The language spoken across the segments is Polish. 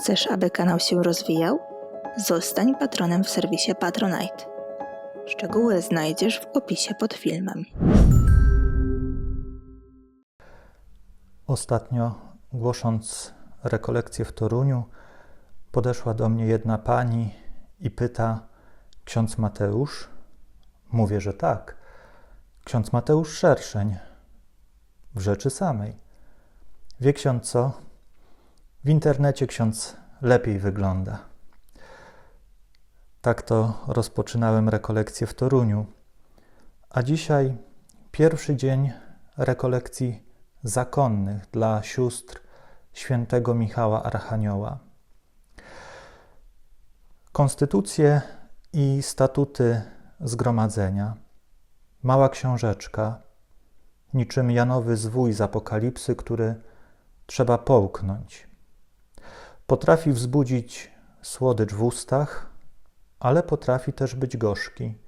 Chcesz, aby kanał się rozwijał? Zostań patronem w serwisie Patronite. Szczegóły znajdziesz w opisie pod filmem. Ostatnio, głosząc rekolekcję w Toruniu, podeszła do mnie jedna pani i pyta: Ksiądz Mateusz? Mówię, że tak. Ksiądz Mateusz Szerszeń. W rzeczy samej. Wie ksiądz co? W internecie ksiądz lepiej wygląda. Tak to rozpoczynałem rekolekcję w Toruniu. A dzisiaj pierwszy dzień rekolekcji zakonnych dla sióstr świętego Michała Archanioła. Konstytucje i statuty zgromadzenia, mała książeczka, niczym Janowy zwój z Apokalipsy, który trzeba połknąć. Potrafi wzbudzić słodycz w ustach, ale potrafi też być gorzki.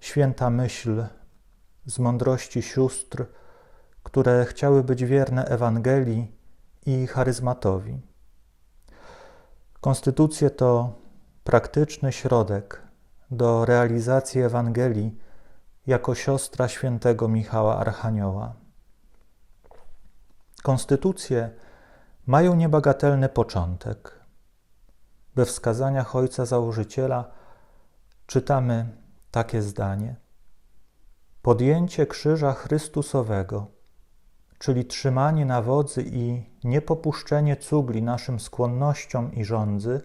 Święta myśl z mądrości sióstr, które chciały być wierne Ewangelii i charyzmatowi. Konstytucje to praktyczny środek do realizacji Ewangelii jako siostra świętego Michała Archanioła. Konstytucje mają niebagatelny początek. We wskazaniach ojca założyciela czytamy takie zdanie: Podjęcie krzyża Chrystusowego, czyli trzymanie na wodzy i niepopuszczenie cugli naszym skłonnościom i rządzy,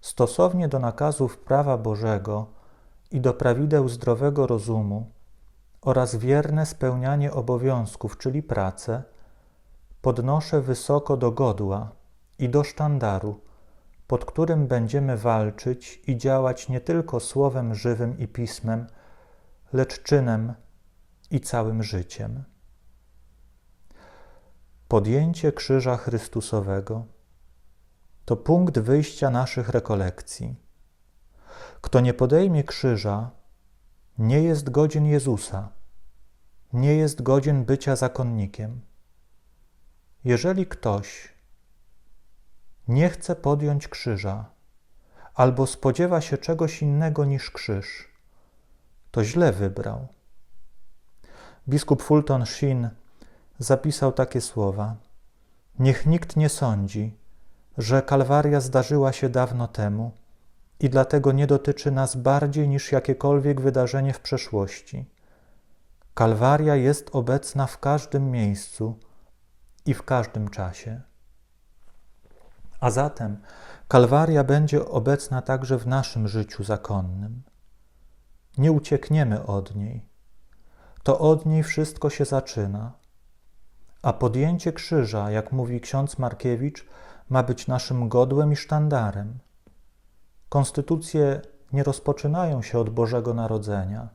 stosownie do nakazów prawa Bożego i do prawideł zdrowego rozumu oraz wierne spełnianie obowiązków, czyli pracę, podnoszę wysoko do godła i do sztandaru, pod którym będziemy walczyć i działać nie tylko słowem żywym i pismem, lecz czynem i całym życiem. Podjęcie Krzyża Chrystusowego to punkt wyjścia naszych rekolekcji. Kto nie podejmie krzyża, nie jest godzien Jezusa, nie jest godzien bycia zakonnikiem. Jeżeli ktoś nie chce podjąć krzyża albo spodziewa się czegoś innego niż krzyż, to źle wybrał. Biskup Fulton Sheen zapisał takie słowa: Niech nikt nie sądzi, że Kalwaria zdarzyła się dawno temu i dlatego nie dotyczy nas bardziej niż jakiekolwiek wydarzenie w przeszłości. Kalwaria jest obecna w każdym miejscu i w każdym czasie. A zatem Kalwaria będzie obecna także w naszym życiu zakonnym. Nie uciekniemy od niej. To od niej wszystko się zaczyna. A podjęcie krzyża, jak mówi ksiądz Markiewicz, ma być naszym godłem i sztandarem. Konstytucje nie rozpoczynają się od Bożego Narodzenia,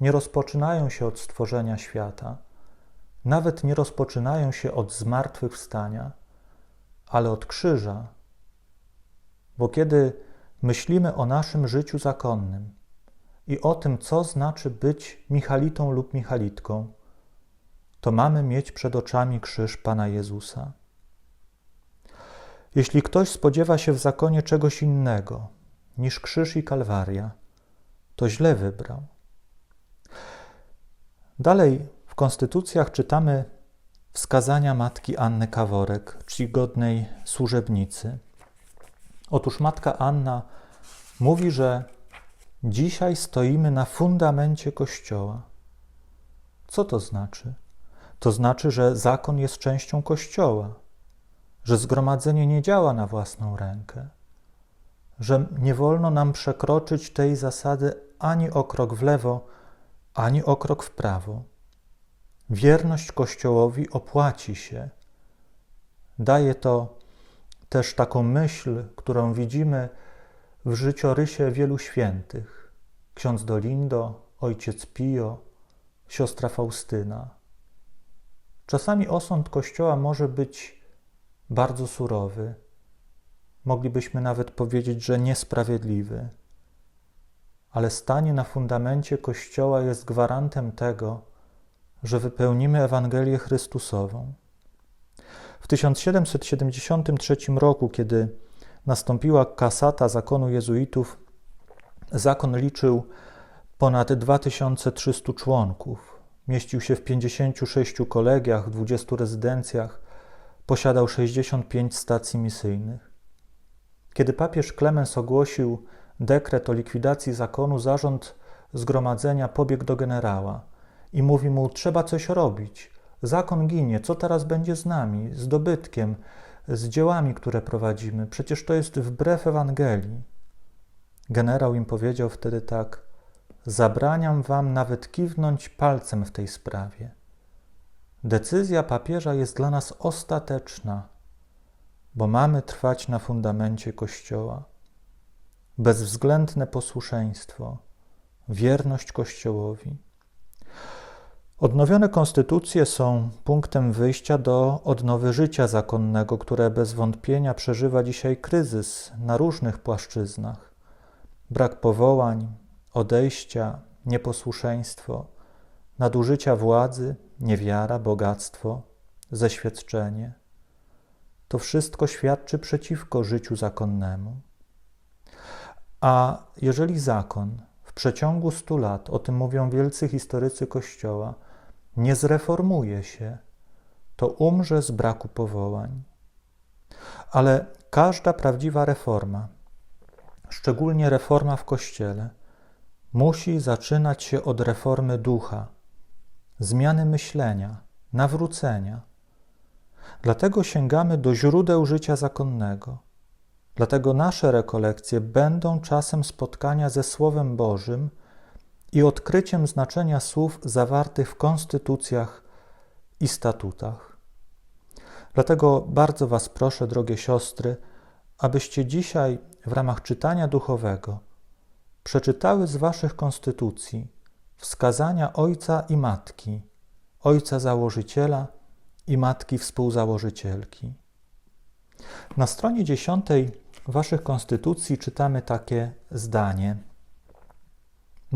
nie rozpoczynają się od stworzenia świata, nawet nie rozpoczynają się od zmartwychwstania, ale od krzyża. Bo kiedy myślimy o naszym życiu zakonnym i o tym, co znaczy być Michalitą lub Michalitką, to mamy mieć przed oczami krzyż Pana Jezusa. Jeśli ktoś spodziewa się w zakonie czegoś innego niż krzyż i kalwaria, to źle wybrał. Dalej konstytucjach czytamy wskazania matki Anny Kaworek, czcigodnej służebnicy. Otóż matka Anna mówi, że dzisiaj stoimy na fundamencie Kościoła. Co to znaczy? To znaczy, że zakon jest częścią Kościoła że zgromadzenie nie działa na własną rękę, że nie wolno nam przekroczyć tej zasady ani o krok w lewo, ani o krok w prawo. Wierność Kościołowi opłaci się. Daje to też taką myśl, którą widzimy w życiorysie wielu świętych. Ksiądz Dolindo, ojciec Pio, siostra Faustyna. Czasami osąd Kościoła może być bardzo surowy, moglibyśmy nawet powiedzieć, że niesprawiedliwy, ale stanie na fundamencie Kościoła jest gwarantem tego, że wypełnimy Ewangelię Chrystusową. W 1773 roku, kiedy nastąpiła kasata zakonu jezuitów, zakon liczył ponad 2300 członków. Mieścił się w 56 kolegiach, 20 rezydencjach, posiadał 65 stacji misyjnych. Kiedy papież Klemens ogłosił dekret o likwidacji zakonu, zarząd zgromadzenia pobiegł do generała i mówi mu: Trzeba coś robić. Zakon ginie. Co teraz będzie z nami, z dobytkiem, z dziełami, które prowadzimy? Przecież to jest wbrew Ewangelii. Generał im powiedział wtedy tak: Zabraniam wam nawet kiwnąć palcem w tej sprawie. Decyzja papieża jest dla nas ostateczna, bo mamy trwać na fundamencie Kościoła. Bezwzględne posłuszeństwo, wierność Kościołowi. Odnowione konstytucje są punktem wyjścia do odnowy życia zakonnego, które bez wątpienia przeżywa dzisiaj kryzys na różnych płaszczyznach. Brak powołań, odejścia, nieposłuszeństwo, nadużycia władzy, niewiara, bogactwo, zeświadczenie. To wszystko świadczy przeciwko życiu zakonnemu. A jeżeli zakon w przeciągu stu lat, o tym mówią wielcy historycy Kościoła, nie zreformuje się, to umrze z braku powołań. Ale każda prawdziwa reforma, szczególnie reforma w Kościele, musi zaczynać się od reformy ducha, zmiany myślenia, nawrócenia. Dlatego sięgamy do źródeł życia zakonnego. Dlatego nasze rekolekcje będą czasem spotkania ze Słowem Bożym i odkryciem znaczenia słów zawartych w konstytucjach i statutach. Dlatego bardzo Was proszę, drogie siostry, abyście dzisiaj w ramach czytania duchowego przeczytały z Waszych konstytucji wskazania Ojca i Matki, Ojca Założyciela i Matki Współzałożycielki. Na stronie dziesiątej Waszych konstytucji czytamy takie zdanie.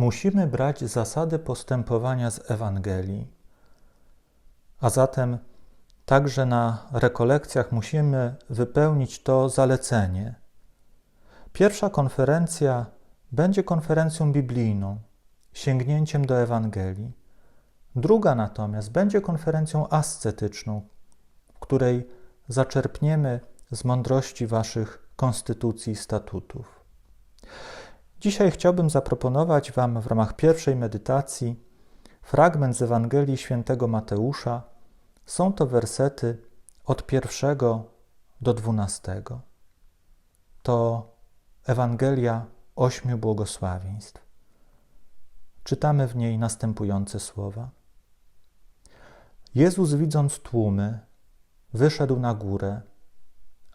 Musimy brać zasady postępowania z Ewangelii, a zatem także na rekolekcjach musimy wypełnić to zalecenie. Pierwsza konferencja będzie konferencją biblijną, sięgnięciem do Ewangelii. Druga natomiast będzie konferencją ascetyczną, w której zaczerpniemy z mądrości Waszych konstytucji i statutów. Dzisiaj chciałbym zaproponować Wam w ramach pierwszej medytacji fragment z Ewangelii świętego Mateusza. Są to wersety od pierwszego do dwunastego. To Ewangelia ośmiu błogosławieństw. Czytamy w niej następujące słowa. Jezus, widząc tłumy, wyszedł na górę,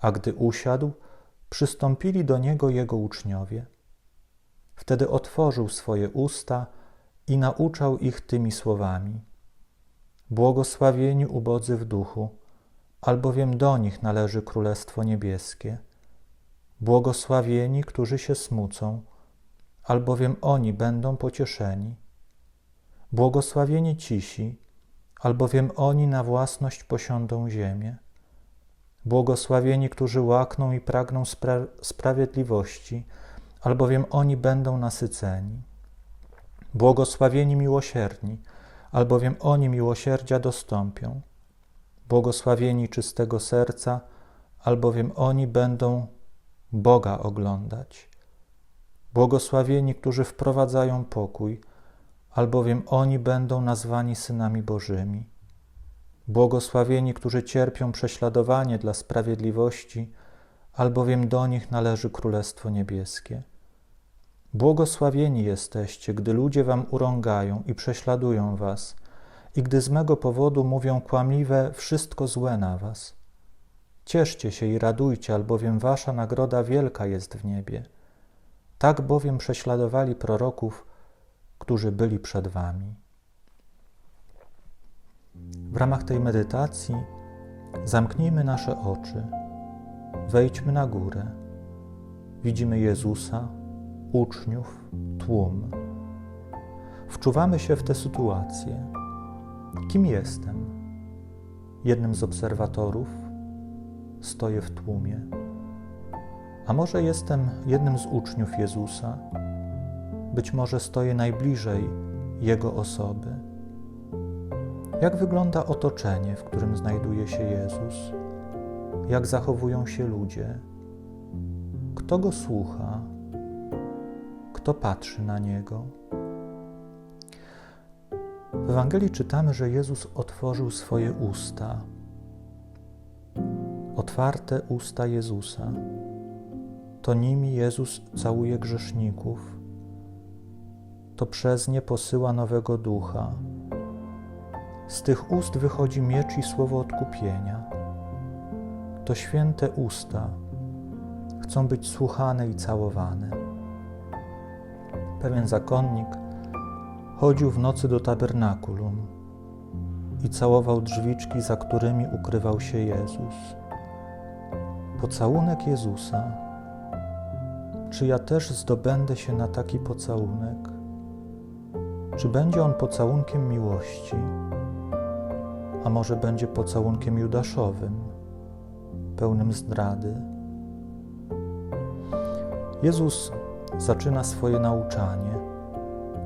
a gdy usiadł, przystąpili do niego jego uczniowie. Wtedy otworzył swoje usta i nauczał ich tymi słowami: Błogosławieni ubodzy w duchu, albowiem do nich należy Królestwo Niebieskie. Błogosławieni, którzy się smucą, albowiem oni będą pocieszeni. Błogosławieni cisi, albowiem oni na własność posiądą ziemię. Błogosławieni, którzy łakną i pragną spra- sprawiedliwości, albowiem oni będą nasyceni. Błogosławieni miłosierni, albowiem oni miłosierdzia dostąpią. Błogosławieni czystego serca, albowiem oni będą Boga oglądać. Błogosławieni, którzy wprowadzają pokój, albowiem oni będą nazwani synami Bożymi. Błogosławieni, którzy cierpią prześladowanie dla sprawiedliwości, albowiem do nich należy Królestwo Niebieskie. Błogosławieni jesteście, gdy ludzie wam urągają i prześladują was, i gdy z mego powodu mówią kłamliwe wszystko złe na was. Cieszcie się i radujcie, albowiem wasza nagroda wielka jest w niebie. Tak bowiem prześladowali proroków, którzy byli przed wami. W ramach tej medytacji zamknijmy nasze oczy, wejdźmy na górę. Widzimy Jezusa, uczniów, tłum. Wczuwamy się w tę sytuację. Kim jestem? Jednym z obserwatorów, stoję w tłumie. A może jestem jednym z uczniów Jezusa? Być może stoję najbliżej Jego osoby. Jak wygląda otoczenie, w którym znajduje się Jezus? Jak zachowują się ludzie? Kto go słucha? Kto patrzy na niego? W Ewangelii czytamy, że Jezus otworzył swoje usta. Otwarte usta Jezusa. To nimi Jezus całuje grzeszników. To przez nie posyła nowego ducha. Z tych ust wychodzi miecz i słowo odkupienia. To święte usta chcą być słuchane i całowane. Pewien zakonnik chodził w nocy do tabernakulum i całował drzwiczki, za którymi ukrywał się Jezus. Pocałunek Jezusa. Czy ja też zdobędę się na taki pocałunek? Czy będzie on pocałunkiem miłości? A może będzie pocałunkiem judaszowym, pełnym zdrady? Jezus zaczyna swoje nauczanie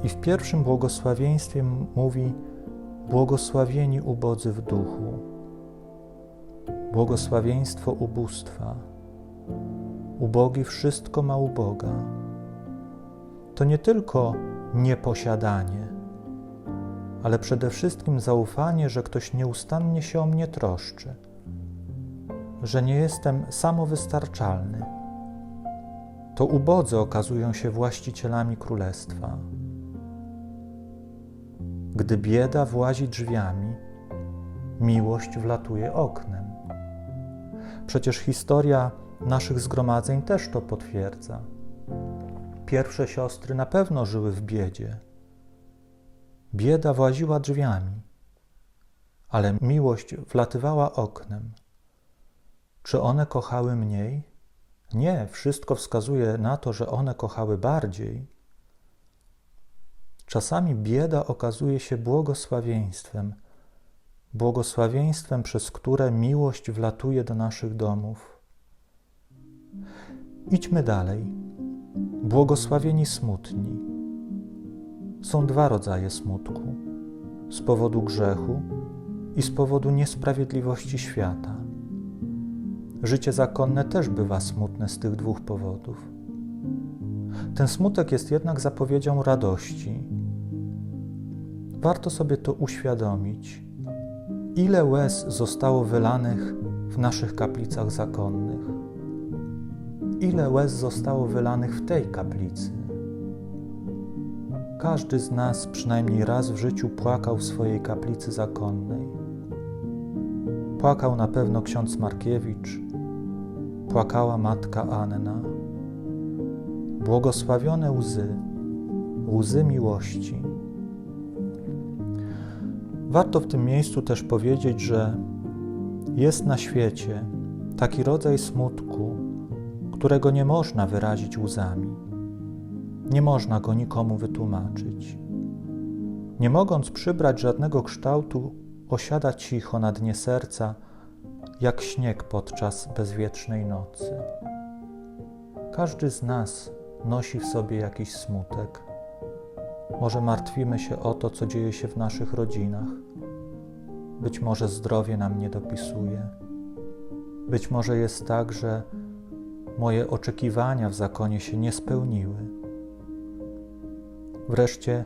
i w pierwszym błogosławieństwie mówi: Błogosławieni ubodzy w duchu, błogosławieństwo ubóstwa. Ubogi wszystko ma u Boga. To nie tylko nieposiadanie, ale przede wszystkim zaufanie, że ktoś nieustannie się o mnie troszczy, że nie jestem samowystarczalny. To ubodzy okazują się właścicielami królestwa. Gdy bieda włazi drzwiami, miłość wlatuje oknem. Przecież historia naszych zgromadzeń też to potwierdza. Pierwsze siostry na pewno żyły w biedzie. Bieda właziła drzwiami, ale miłość wlatywała oknem. Czy one kochały mniej? Nie, wszystko wskazuje na to, że one kochały bardziej. Czasami bieda okazuje się błogosławieństwem, błogosławieństwem, przez które miłość wlatuje do naszych domów. Idźmy dalej. Błogosławieni smutni. Są dwa rodzaje smutku: z powodu grzechu i z powodu niesprawiedliwości świata. Życie zakonne też bywa smutne z tych dwóch powodów. Ten smutek jest jednak zapowiedzią radości. Warto sobie to uświadomić. Ile łez zostało wylanych w naszych kaplicach zakonnych? Ile łez zostało wylanych w tej kaplicy? Każdy z nas przynajmniej raz w życiu płakał w swojej kaplicy zakonnej. Płakał na pewno ksiądz Markiewicz, płakała matka Anna. Błogosławione łzy, łzy miłości. Warto w tym miejscu też powiedzieć, że jest na świecie taki rodzaj smutku, którego nie można wyrazić łzami. Nie można go nikomu wytłumaczyć. Nie mogąc przybrać żadnego kształtu, osiada cicho na dnie serca, jak śnieg podczas bezwietrznej nocy. Każdy z nas nosi w sobie jakiś smutek. Może martwimy się o to, co dzieje się w naszych rodzinach. Być może zdrowie nam nie dopisuje. Być może jest tak, że moje oczekiwania w zakonie się nie spełniły. Wreszcie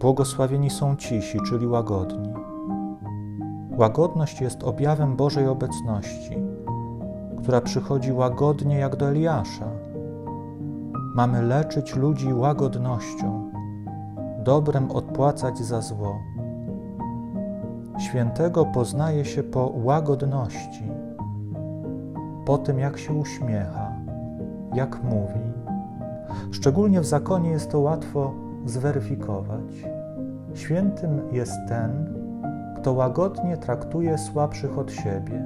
błogosławieni są cisi, czyli łagodni. Łagodność jest objawem Bożej obecności, która przychodzi łagodnie jak do Eliasza. Mamy leczyć ludzi łagodnością, dobrem odpłacać za zło. Świętego poznaje się po łagodności, po tym jak się uśmiecha, jak mówi. Szczególnie w zakonie jest to łatwo zweryfikować. Świętym jest ten, kto łagodnie traktuje słabszych od siebie,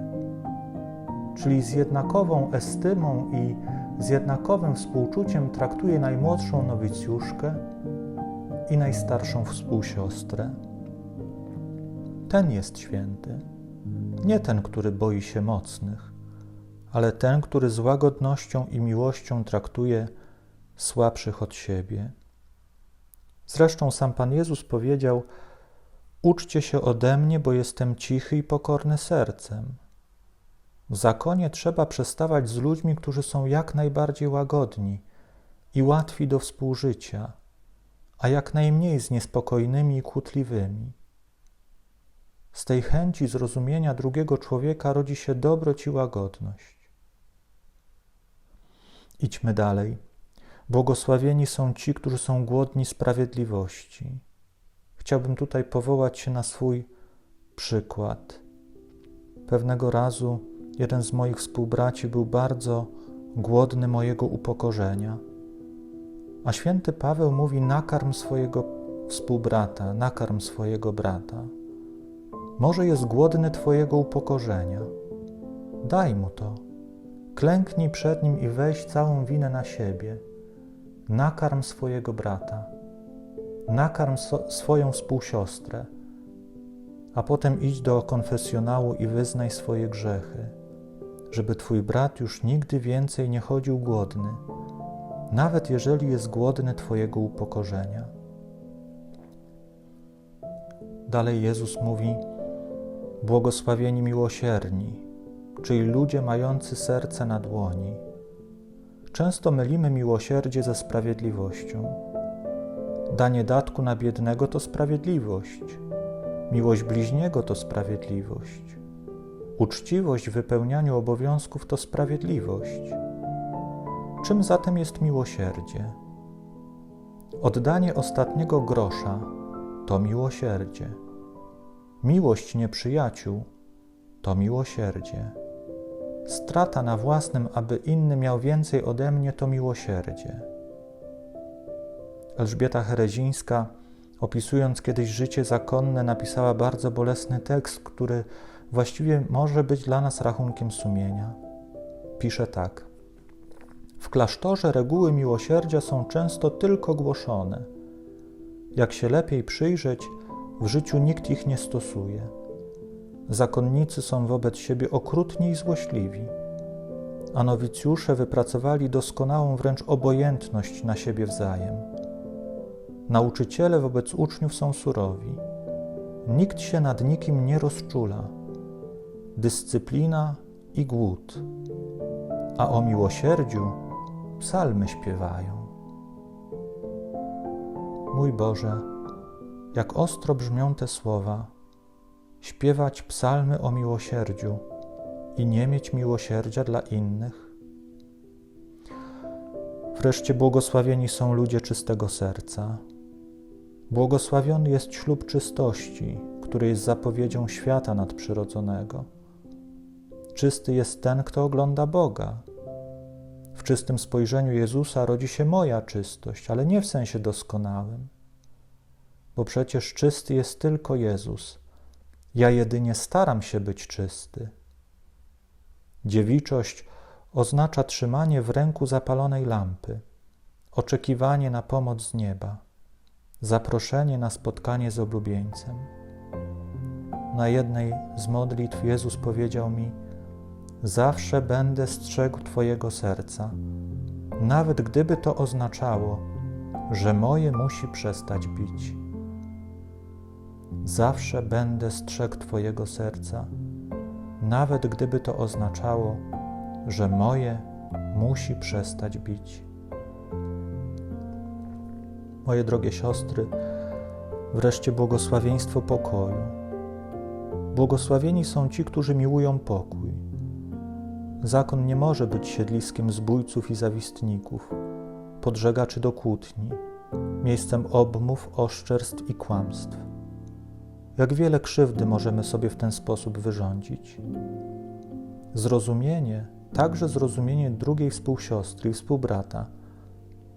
czyli z jednakową estymą i z jednakowym współczuciem traktuje najmłodszą nowicjuszkę i najstarszą współsiostrę. Ten jest święty, nie ten, który boi się mocnych, ale ten, który z łagodnością i miłością traktuje słabszych od siebie. Zresztą sam Pan Jezus powiedział: Uczcie się ode mnie, bo jestem cichy i pokorny sercem. W zakonie trzeba przestawać z ludźmi, którzy są jak najbardziej łagodni i łatwi do współżycia, a jak najmniej z niespokojnymi i kłótliwymi. Z tej chęci zrozumienia drugiego człowieka rodzi się dobroć i łagodność. Idźmy dalej. Błogosławieni są ci, którzy są głodni sprawiedliwości. Chciałbym tutaj powołać się na swój przykład. Pewnego razu jeden z moich współbraci był bardzo głodny mojego upokorzenia. A święty Paweł mówi: nakarm swojego współbrata, nakarm swojego brata. Może jest głodny Twojego upokorzenia. Daj mu to. Klęknij przed nim i weź całą winę na siebie. Nakarm swojego brata. Nakarm swoją współsiostrę. A potem idź do konfesjonału i wyznaj swoje grzechy, żeby Twój brat już nigdy więcej nie chodził głodny, nawet jeżeli jest głodny Twojego upokorzenia. Dalej Jezus mówi: Błogosławieni miłosierni, czyli ludzie mający serce na dłoni. Często mylimy miłosierdzie ze sprawiedliwością. Danie datku na biednego to sprawiedliwość. Miłość bliźniego to sprawiedliwość. Uczciwość w wypełnianiu obowiązków to sprawiedliwość. Czym zatem jest miłosierdzie? Oddanie ostatniego grosza to miłosierdzie. Miłość nieprzyjaciół to miłosierdzie. Strata na własnym, aby inny miał więcej ode mnie, to miłosierdzie. Elżbieta Herezińska, opisując kiedyś życie zakonne, napisała bardzo bolesny tekst, który właściwie może być dla nas rachunkiem sumienia. Pisze tak. W klasztorze reguły miłosierdzia są często tylko głoszone. Jak się lepiej przyjrzeć, w życiu nikt ich nie stosuje. Zakonnicy są wobec siebie okrutni i złośliwi, a nowicjusze wypracowali doskonałą wręcz obojętność na siebie wzajem. Nauczyciele wobec uczniów są surowi. Nikt się nad nikim nie rozczula. Dyscyplina i głód. A o miłosierdziu psalmy śpiewają. Mój Boże, jak ostro brzmią te słowa, śpiewać psalmy o miłosierdziu i nie mieć miłosierdzia dla innych? Wreszcie błogosławieni są ludzie czystego serca. Błogosławiony jest ślub czystości, który jest zapowiedzią świata nadprzyrodzonego. Czysty jest ten, kto ogląda Boga. W czystym spojrzeniu Jezusa rodzi się moja czystość, ale nie w sensie doskonałym, bo przecież czysty jest tylko Jezus. Ja jedynie staram się być czysty. Dziewiczość oznacza trzymanie w ręku zapalonej lampy, oczekiwanie na pomoc z nieba, zaproszenie na spotkanie z oblubieńcem. Na jednej z modlitw Jezus powiedział mi: Zawsze będę strzegł Twojego serca, nawet gdyby to oznaczało, że moje musi przestać bić. Zawsze będę strzegł Twojego serca, nawet gdyby to oznaczało, że moje musi przestać bić. Moje drogie siostry, wreszcie błogosławieństwo pokoju. Błogosławieni są ci, którzy miłują pokój. Zakon nie może być siedliskiem zbójców i zawistników, podżegaczy do kłótni, miejscem obmów, oszczerstw i kłamstw. Jak wiele krzywdy możemy sobie w ten sposób wyrządzić. Zrozumienie, także zrozumienie drugiej współsiostry i współbrata,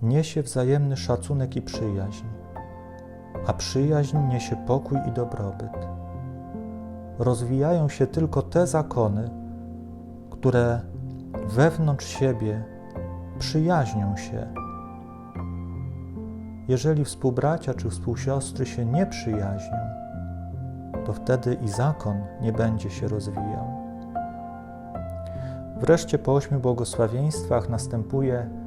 niesie wzajemny szacunek i przyjaźń, a przyjaźń niesie pokój i dobrobyt. Rozwijają się tylko te zakony, które wewnątrz siebie przyjaźnią się. Jeżeli współbracia czy współsiostry się nie przyjaźnią, to wtedy i zakon nie będzie się rozwijał. Wreszcie po ośmiu błogosławieństwach następuje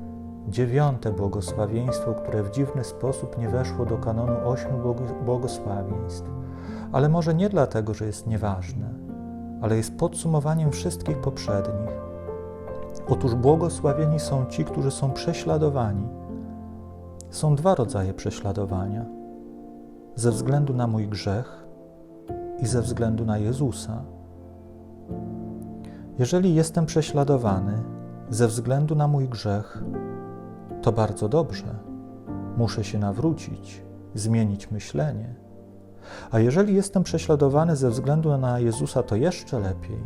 dziewiąte błogosławieństwo, które w dziwny sposób nie weszło do kanonu ośmiu błogo- błogosławieństw. Ale może nie dlatego, że jest nieważne, ale jest podsumowaniem wszystkich poprzednich. Otóż błogosławieni są ci, którzy są prześladowani. Są dwa rodzaje prześladowania: ze względu na mój grzech i ze względu na Jezusa. Jeżeli jestem prześladowany ze względu na mój grzech, to bardzo dobrze. Muszę się nawrócić, zmienić myślenie. A jeżeli jestem prześladowany ze względu na Jezusa, to jeszcze lepiej,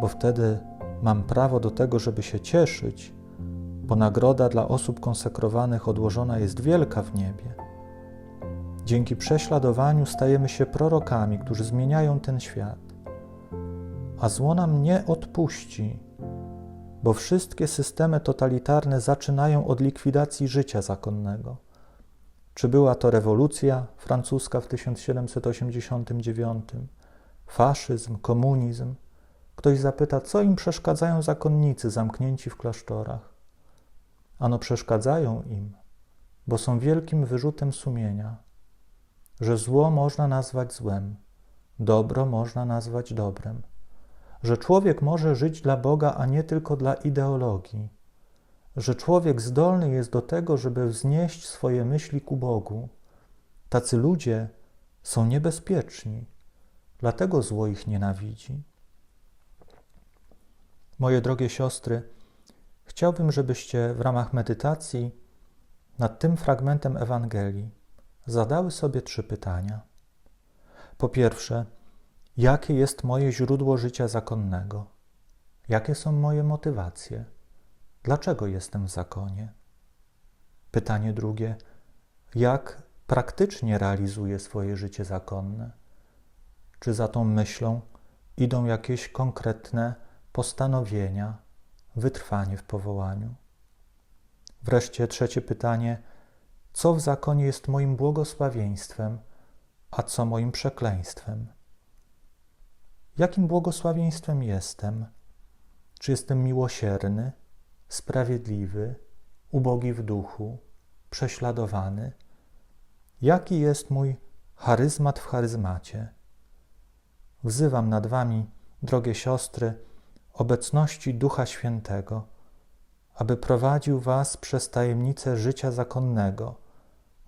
bo wtedy mam prawo do tego, żeby się cieszyć, bo nagroda dla osób konsekrowanych odłożona jest wielka w niebie. Dzięki prześladowaniu stajemy się prorokami, którzy zmieniają ten świat. A zło nam nie odpuści, bo wszystkie systemy totalitarne zaczynają od likwidacji życia zakonnego. Czy była to rewolucja francuska w 1789, faszyzm, komunizm? Ktoś zapyta, co im przeszkadzają zakonnicy zamknięci w klasztorach. Ano przeszkadzają im, bo są wielkim wyrzutem sumienia, że zło można nazwać złem, dobro można nazwać dobrem, że człowiek może żyć dla Boga, a nie tylko dla ideologii, że człowiek zdolny jest do tego, żeby wznieść swoje myśli ku Bogu. Tacy ludzie są niebezpieczni, dlatego zło ich nienawidzi. Moje drogie siostry, chciałbym, żebyście w ramach medytacji nad tym fragmentem Ewangelii zadały sobie trzy pytania. Po pierwsze, jakie jest moje źródło życia zakonnego? Jakie są moje motywacje? Dlaczego jestem w zakonie? Pytanie drugie, jak praktycznie realizuję swoje życie zakonne? Czy za tą myślą idą jakieś konkretne postanowienia, wytrwanie w powołaniu? Wreszcie trzecie pytanie, co w zakonie jest moim błogosławieństwem, a co moim przekleństwem? Jakim błogosławieństwem jestem? Czy jestem miłosierny, sprawiedliwy, ubogi w duchu, prześladowany? Jaki jest mój charyzmat w charyzmacie? Wzywam nad Wami, drogie siostry, obecności Ducha Świętego, aby prowadził Was przez tajemnicę życia zakonnego,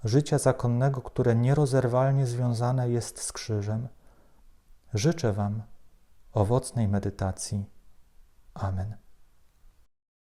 życia zakonnego, które nierozerwalnie związane jest z krzyżem. Życzę Wam owocnej medytacji. Amen.